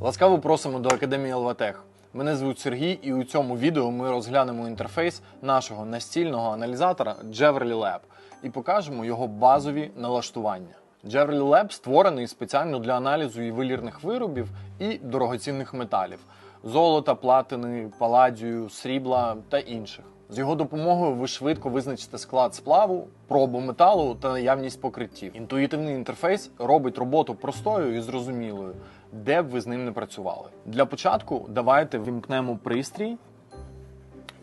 Ласкаво просимо до Академії Лватех. Мене звуть Сергій, і у цьому відео ми розглянемо інтерфейс нашого настільного аналізатора Jewelry Lab і покажемо його базові налаштування. Jewelry Lab створений спеціально для аналізу ювелірних виробів і дорогоцінних металів золота, платини, паладію, срібла та інших. З його допомогою ви швидко визначите склад сплаву, пробу металу та наявність покриттів. Інтуїтивний інтерфейс робить роботу простою і зрозумілою, де б ви з ним не працювали. Для початку давайте вімкнемо пристрій,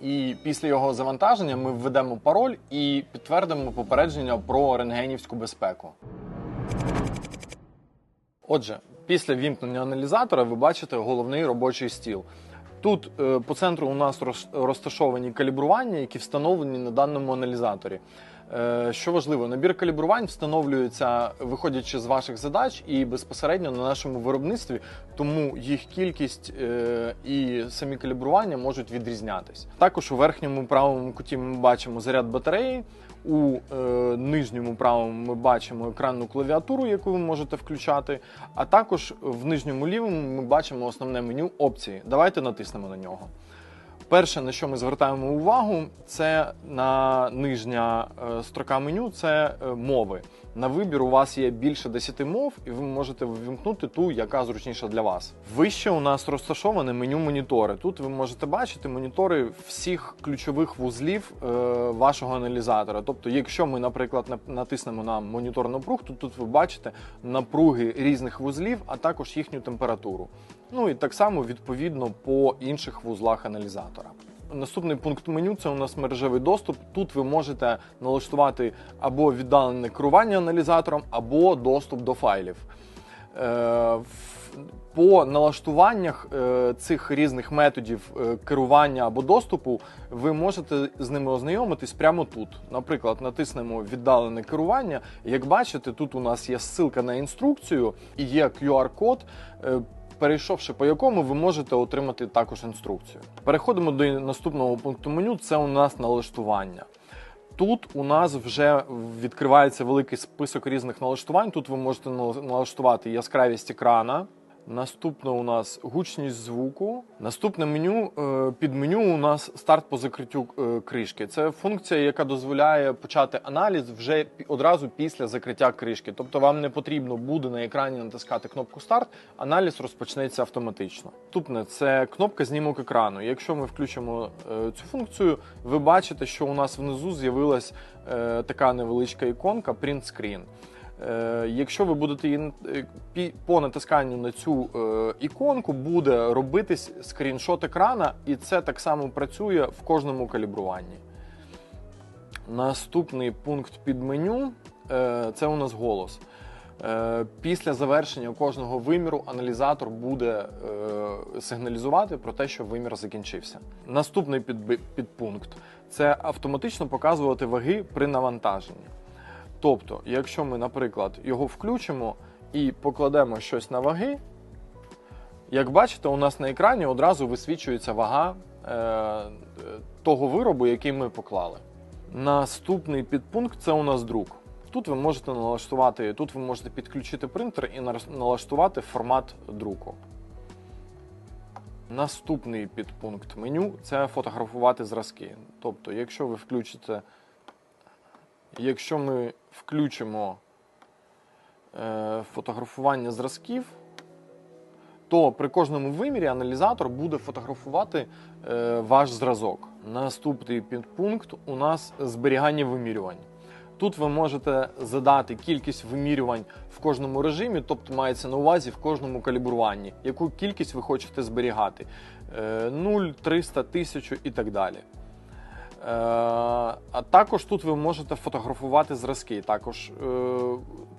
і після його завантаження ми введемо пароль і підтвердимо попередження про рентгенівську безпеку. Отже, після вімкнення аналізатора ви бачите головний робочий стіл. Тут е, по центру у нас роз- розташовані калібрування, які встановлені на даному аналізаторі. Е, Що важливо, набір калібрувань встановлюється виходячи з ваших задач і безпосередньо на нашому виробництві, тому їх кількість е, і самі калібрування можуть відрізнятись. Також у верхньому правому куті ми бачимо заряд батареї. У е, нижньому правому ми бачимо екранну клавіатуру, яку ви можете включати. А також в нижньому лівому ми бачимо основне меню опції. Давайте натиснемо на нього. Перше, на що ми звертаємо увагу, це на нижня е, строка меню це е, мови. На вибір у вас є більше 10 мов, і ви можете ввімкнути ту, яка зручніша для вас. Вище у нас розташоване меню монітори. Тут ви можете бачити монітори всіх ключових вузлів е, вашого аналізатора. Тобто, якщо ми, наприклад, нап- натиснемо на монітор напруг, то тут ви бачите напруги різних вузлів, а також їхню температуру. Ну і так само відповідно по інших вузлах аналізатора. Наступний пункт меню це у нас мережевий доступ. Тут ви можете налаштувати або віддалене керування аналізатором, або доступ до файлів. Е, По налаштуваннях е, цих різних методів е, керування або доступу ви можете з ними ознайомитись прямо тут. Наприклад, натиснемо віддалене керування. Як бачите, тут у нас є ссылка на інструкцію і є QR-код. Перейшовши по якому ви можете отримати також інструкцію. Переходимо до наступного пункту меню. Це у нас налаштування. Тут у нас вже відкривається великий список різних налаштувань. Тут ви можете налаштувати яскравість екрана. Наступне у нас гучність звуку. Наступне меню е, під меню у нас старт по закриттю е, кришки. Це функція, яка дозволяє почати аналіз вже одразу після закриття кришки. Тобто вам не потрібно буде на екрані натискати кнопку старт, аналіз розпочнеться автоматично. Наступне це кнопка знімок екрану. Якщо ми включимо е, цю функцію, ви бачите, що у нас внизу з'явилась така невеличка іконка Print Screen. Е, Якщо ви будете її е, по натисканню на цю е, іконку, буде робитись скріншот екрана, і це так само працює в кожному калібруванні. Наступний пункт під меню це у нас голос. Після завершення кожного виміру аналізатор буде сигналізувати про те, що вимір закінчився. Наступний підпункт це автоматично показувати ваги при навантаженні. Тобто, якщо ми, наприклад, його включимо і покладемо щось на ваги, як бачите, у нас на екрані одразу висвічується вага е, того виробу, який ми поклали. Наступний підпункт це у нас друк. Тут ви можете налаштувати, тут ви можете підключити принтер і налаштувати формат друку. Наступний підпункт меню це фотографувати зразки. Тобто, якщо ви включите Якщо ми включимо е, фотографування зразків, то при кожному вимірі аналізатор буде фотографувати е, ваш зразок. Наступний підпункт у нас зберігання вимірювань. Тут ви можете задати кількість вимірювань в кожному режимі, тобто мається на увазі в кожному калібруванні, яку кількість ви хочете зберігати: Е, 0, 300, 1000 і так далі. Е, А також тут ви можете фотографувати зразки. Також е,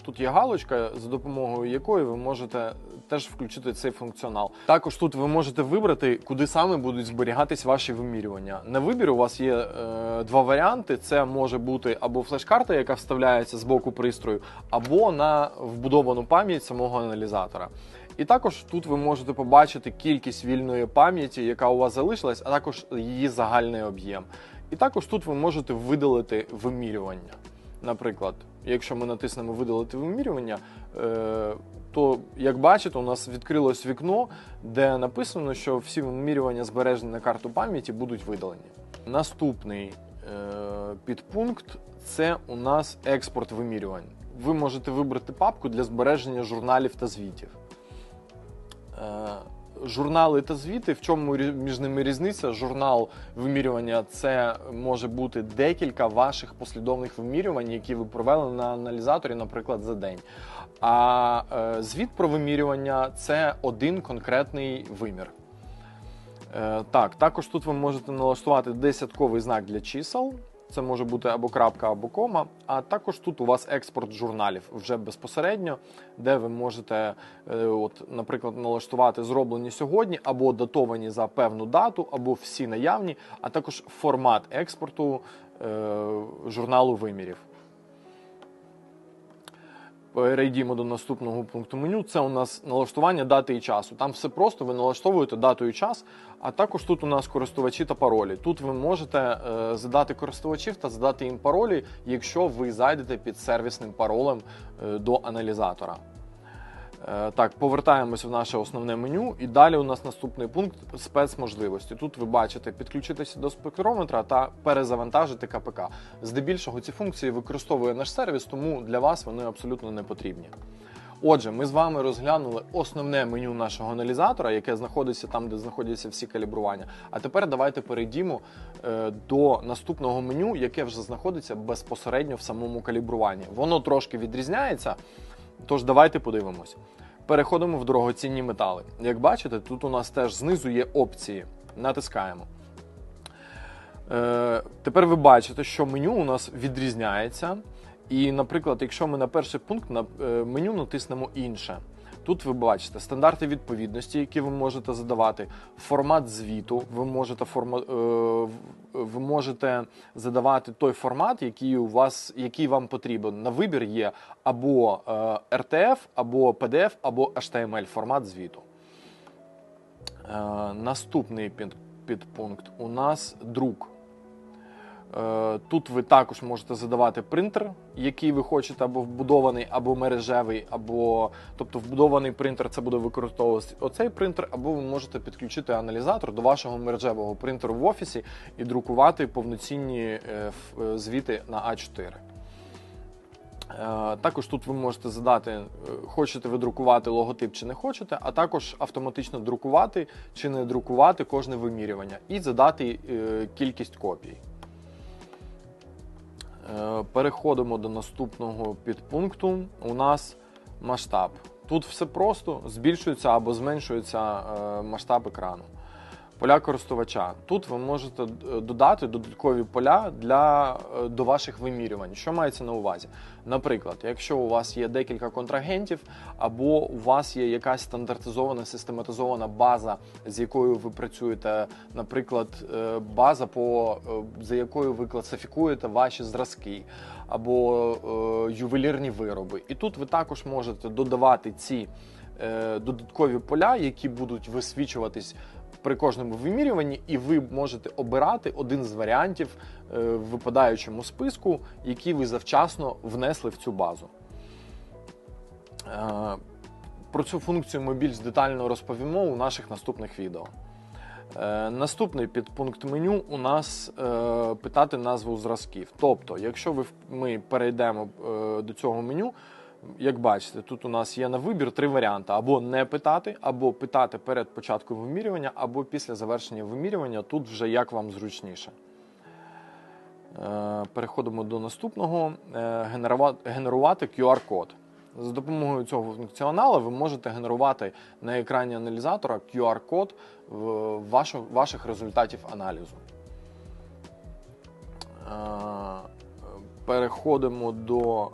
тут є галочка, за допомогою якої ви можете теж включити цей функціонал. Також тут ви можете вибрати, куди саме будуть зберігатись ваші вимірювання. На вибір у вас є е, два варіанти: це може бути або флеш-карта, яка вставляється з боку пристрою, або на вбудовану пам'ять самого аналізатора. І також тут ви можете побачити кількість вільної пам'яті, яка у вас залишилась, а також її загальний об'єм. І також тут ви можете видалити вимірювання. Наприклад, якщо ми натиснемо видалити вимірювання, е, то як бачите, у нас відкрилось вікно, де написано, що всі вимірювання збережені на карту пам'яті будуть видалені. Наступний е, підпункт це у нас експорт вимірювань. Ви можете вибрати папку для збереження журналів та звітів. Журнали та звіти, в чому між ними різниця? Журнал вимірювання це може бути декілька ваших послідовних вимірювань, які ви провели на аналізаторі, наприклад, за день. А е, звіт про вимірювання це один конкретний вимір. Е, так, також тут ви можете налаштувати десятковий знак для чисел. Це може бути або крапка, або кома. А також тут у вас експорт журналів вже безпосередньо, де ви можете, е, от, наприклад, налаштувати зроблені сьогодні, або датовані за певну дату, або всі наявні, а також формат експорту е, журналу вимірів. Перейдімо до наступного пункту меню. Це у нас налаштування дати і часу. Там все просто, ви налаштовуєте дату і час, а також тут у нас користувачі та паролі. Тут ви можете е, задати користувачів та задати їм паролі, якщо ви зайдете під сервісним паролем е, до аналізатора. Е, Так, повертаємося в наше основне меню, і далі у нас наступний пункт спецможливості. Тут ви бачите підключитися до спектрометра та перезавантажити КПК. Здебільшого ці функції використовує наш сервіс, тому для вас вони абсолютно не потрібні. Отже, ми з вами розглянули основне меню нашого аналізатора, яке знаходиться там, де знаходяться всі калібрування. А тепер давайте перейдімо е, до наступного меню, яке вже знаходиться безпосередньо в самому калібруванні. Воно трошки відрізняється. Тож давайте подивимось. Переходимо в дорогоцінні метали. Як бачите, тут у нас теж знизу є опції. Натискаємо. Е, тепер ви бачите, що меню у нас відрізняється. І, наприклад, якщо ми на перший пункт на е, меню натиснемо інше. Тут ви бачите стандарти відповідності, які ви можете задавати, формат звіту. Ви можете форма, е, ви можете задавати той формат, який у вас, який вам потрібен. На вибір є або е, RTF, або PDF, або HTML формат звіту. Е, наступний підпункт у нас друк. Е, Тут ви також можете задавати принтер, який ви хочете або вбудований, або мережевий, або тобто вбудований принтер це буде використовуватися оцей принтер, або ви можете підключити аналізатор до вашого мережевого принтеру в офісі і друкувати повноцінні е, е, звіти на А4. Е, Також тут ви можете задати, хочете ви друкувати логотип чи не хочете, а також автоматично друкувати чи не друкувати кожне вимірювання і задати кількість копій. Е, Переходимо до наступного підпункту. У нас масштаб. Тут все просто збільшується або зменшується е, масштаб екрану. Поля користувача. Тут ви можете е, додати додаткові поля для, е, до ваших вимірювань. Що мається на увазі? Наприклад, якщо у вас є декілька контрагентів, або у вас є якась стандартизована систематизована база, з якою ви працюєте, наприклад, е, база, по, за якою ви класифікуєте ваші зразки, або ювелірні вироби. І тут ви також можете додавати ці додаткові поля, які будуть висвічуватись при кожному вимірюванні, і ви можете обирати один з варіантів е, в випадаючому списку, який ви завчасно внесли в цю базу. Е, Про цю функцію ми більш детально розповімо у наших наступних відео. Е, Наступний підпункт меню у нас питати назву зразків. Тобто, якщо ми перейдемо до цього меню, як бачите, тут у нас є на вибір три варіанти: або не питати, або питати перед початком вимірювання, або після завершення вимірювання. Тут вже як вам зручніше. Е, Переходимо до наступного. Е, Генерувати QR-код. За допомогою цього функціоналу ви можете генерувати на екрані аналізатора QR-код ваших результатів аналізу. Е, Переходимо до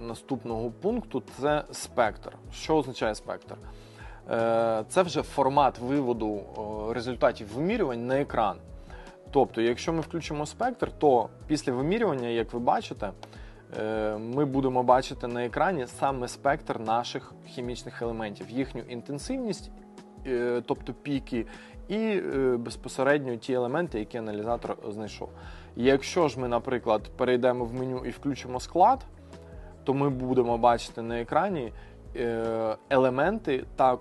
наступного пункту. Це спектр. Що означає спектр? Е, Це вже формат виводу результатів вимірювань на екран. Тобто, якщо ми включимо спектр, то після вимірювання, як ви бачите, е, ми будемо бачити на екрані саме спектр наших хімічних елементів, їхню інтенсивність, е, тобто піки, і безпосередньо ті елементи, які аналізатор знайшов. Якщо ж ми, наприклад, перейдемо в меню і включимо склад, то ми будемо бачити на екрані е, елементи та,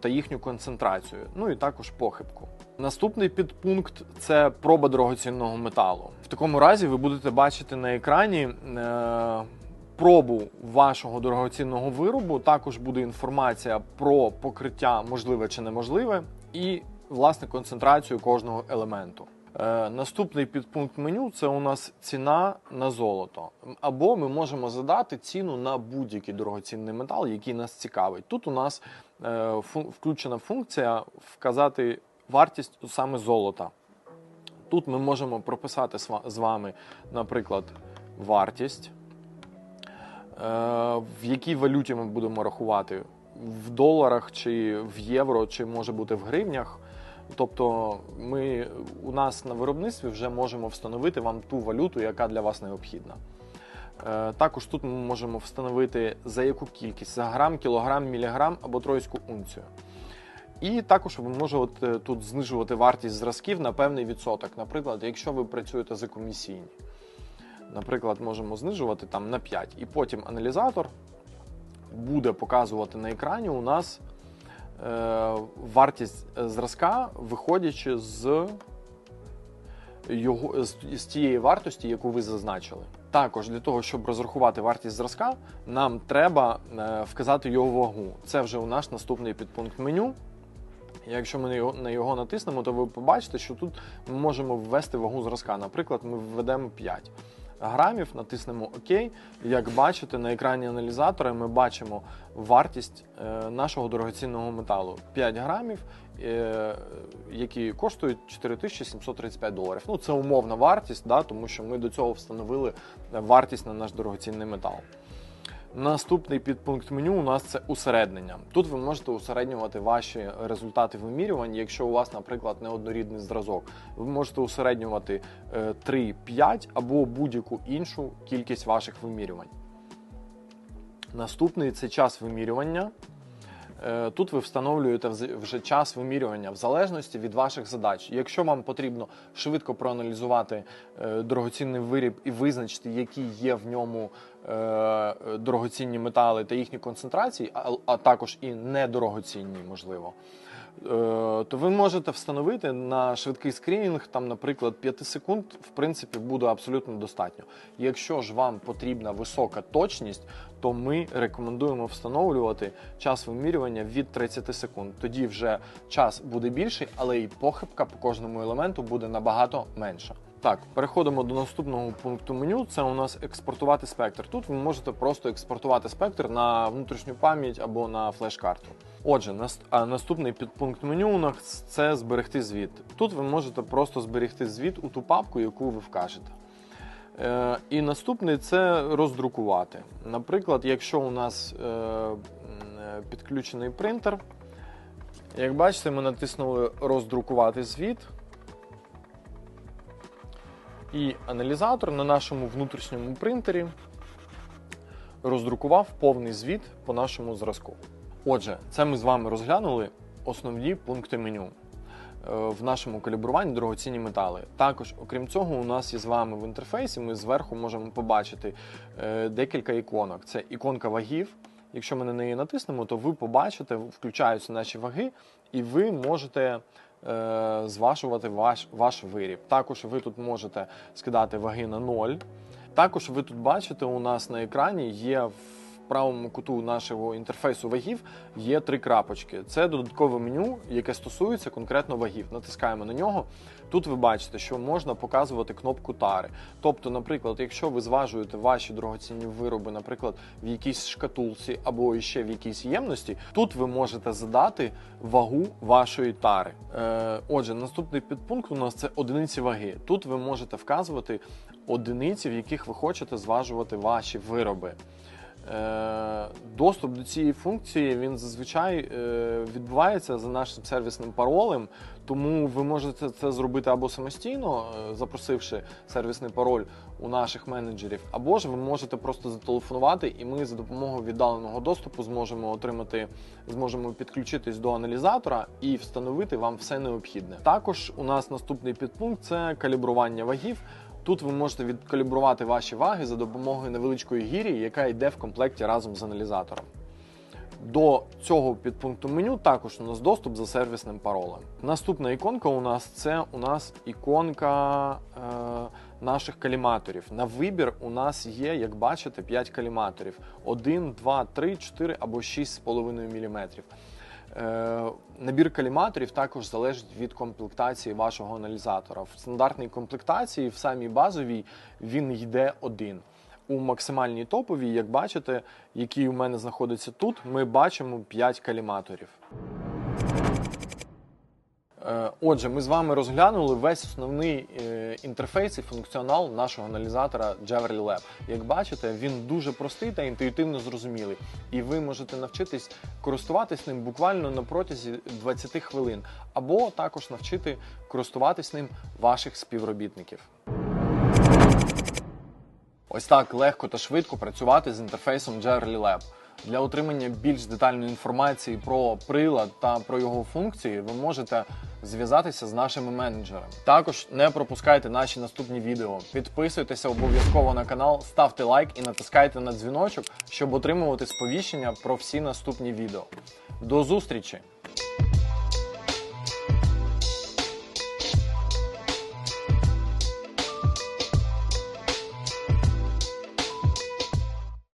та їхню концентрацію, ну і також похибку. Наступний підпункт це проба дорогоцінного металу. В такому разі ви будете бачити на екрані е, пробу вашого дорогоцінного виробу. Також буде інформація про покриття можливе чи неможливе, і власне концентрацію кожного елементу. Е, наступний підпункт меню це у нас ціна на золото. Або ми можемо задати ціну на будь-який дорогоцінний метал, який нас цікавить. Тут у нас е, включена функція вказати вартість саме золота. Тут ми можемо прописати з вами, наприклад, вартість, е, в якій валюті ми будемо рахувати в доларах, чи в євро, чи може бути в гривнях. Тобто, ми у нас на виробництві вже можемо встановити вам ту валюту, яка для вас необхідна. Е, Також тут ми можемо встановити за яку кількість за грам, кілограм, міліграм або тройську унцію. І також ви можете тут знижувати вартість зразків на певний відсоток. Наприклад, якщо ви працюєте за комісійні, наприклад, можемо знижувати там на 5. І потім аналізатор буде показувати на екрані у нас вартість е, зразка, виходячи з його з, тієї вартості, яку ви зазначили. Також для того, щоб розрахувати вартість зразка, нам треба е, вказати його вагу. Це вже у наш наступний підпункт меню. Якщо ми на його натиснемо, то ви побачите, що тут ми можемо ввести вагу зразка. Наприклад, ми введемо 5 грамів, натиснемо ОК. Як бачите, на екрані аналізатора ми бачимо вартість е, нашого дорогоцінного металу 5 грамів, е, які коштують 4735 доларів. Ну, це умовна вартість, да, тому що ми до цього встановили вартість на наш дорогоцінний метал. Наступний підпункт меню у нас це усереднення. Тут ви можете усереднювати ваші результати вимірювань. Якщо у вас, наприклад, неоднорідний зразок, ви можете усереднювати е, 3, 5 або будь-яку іншу кількість ваших вимірювань. Наступний це час вимірювання. Е, Тут ви встановлюєте вже час вимірювання в залежності від ваших задач. Якщо вам потрібно швидко проаналізувати е, дорогоцінний виріб і визначити, які є в ньому е, дорогоцінні метали та їхні концентрації, а, також і недорогоцінні, можливо, то ви можете встановити на швидкий скринінг, там, наприклад, 5 секунд, в принципі, буде абсолютно достатньо. Якщо ж вам потрібна висока точність, то ми рекомендуємо встановлювати час вимірювання від 30 секунд. Тоді вже час буде більший, але і похибка по кожному елементу буде набагато менша. Так, переходимо до наступного пункту меню. Це у нас експортувати спектр. Тут ви можете просто експортувати спектр на внутрішню пам'ять або на флеш-карту. Отже, наступний підпункт меню у нас це зберегти звіт. Тут ви можете просто зберегти звіт у ту папку, яку ви вкажете. Е, і наступний це роздрукувати. Наприклад, якщо у нас е, е, підключений принтер, як бачите, ми натиснули роздрукувати звіт. І аналізатор на нашому внутрішньому принтері роздрукував повний звіт по нашому зразку. Отже, це ми з вами розглянули основні пункти меню е, в нашому калібруванні дорогоцінні метали. Також, окрім цього, у нас є з вами в інтерфейсі. Ми зверху можемо побачити е, декілька іконок. Це іконка вагів. Якщо ми на неї натиснемо, то ви побачите, включаються наші ваги, і ви можете зважувати ваш, ваш виріб. Також ви тут можете скидати ваги на ноль. Також ви тут бачите, у нас на екрані є правому куту нашого інтерфейсу вагів є три крапочки. Це додаткове меню, яке стосується конкретно вагів. Натискаємо на нього. Тут ви бачите, що можна показувати кнопку тари. Тобто, наприклад, якщо ви зважуєте ваші дорогоцінні вироби, наприклад, в якійсь шкатулці або ще в якійсь ємності, тут ви можете задати вагу вашої тари. Е, отже, наступний підпункт у нас це одиниці ваги. Тут ви можете вказувати одиниці, в яких ви хочете зважувати ваші вироби. Е, Доступ до цієї функції він зазвичай е, відбувається за нашим сервісним паролем, тому ви можете це зробити або самостійно, е, запросивши сервісний пароль у наших менеджерів, або ж ви можете просто зателефонувати, і ми за допомогою віддаленого доступу зможемо отримати, зможемо підключитись до аналізатора і встановити вам все необхідне. Також у нас наступний підпункт це калібрування вагів. Тут ви можете відкалібрувати ваші ваги за допомогою невеличкої гірі, яка йде в комплекті разом з аналізатором. До цього підпункту меню також у нас доступ за сервісним паролем. Наступна іконка у нас це у нас іконка е, наших каліматорів. На вибір у нас є, як бачите, 5 каліматорів: 1, 2, 3, 4 або 6,5 мм. Е, Набір каліматорів також залежить від комплектації вашого аналізатора. В стандартній комплектації, в самій базовій, він йде один. У максимальній топовій, як бачите, який у мене знаходиться тут, ми бачимо 5 каліматорів. Е, Отже, ми з вами розглянули весь основний е, інтерфейс і функціонал нашого аналізатора Javelin Lab. Як бачите, він дуже простий та інтуїтивно зрозумілий, і ви можете навчитись користуватись ним буквально на протязі 20 хвилин, або також навчити користуватись ним ваших співробітників. Ось так легко та швидко працювати з інтерфейсом Jerly Lab. Для отримання більш детальної інформації про прилад та про його функції ви можете зв'язатися з нашими менеджерами. Також не пропускайте наші наступні відео. Підписуйтеся обов'язково на канал, ставте лайк і натискайте на дзвіночок, щоб отримувати сповіщення про всі наступні відео. До зустрічі!